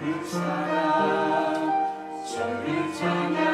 그 사랑 저를 향한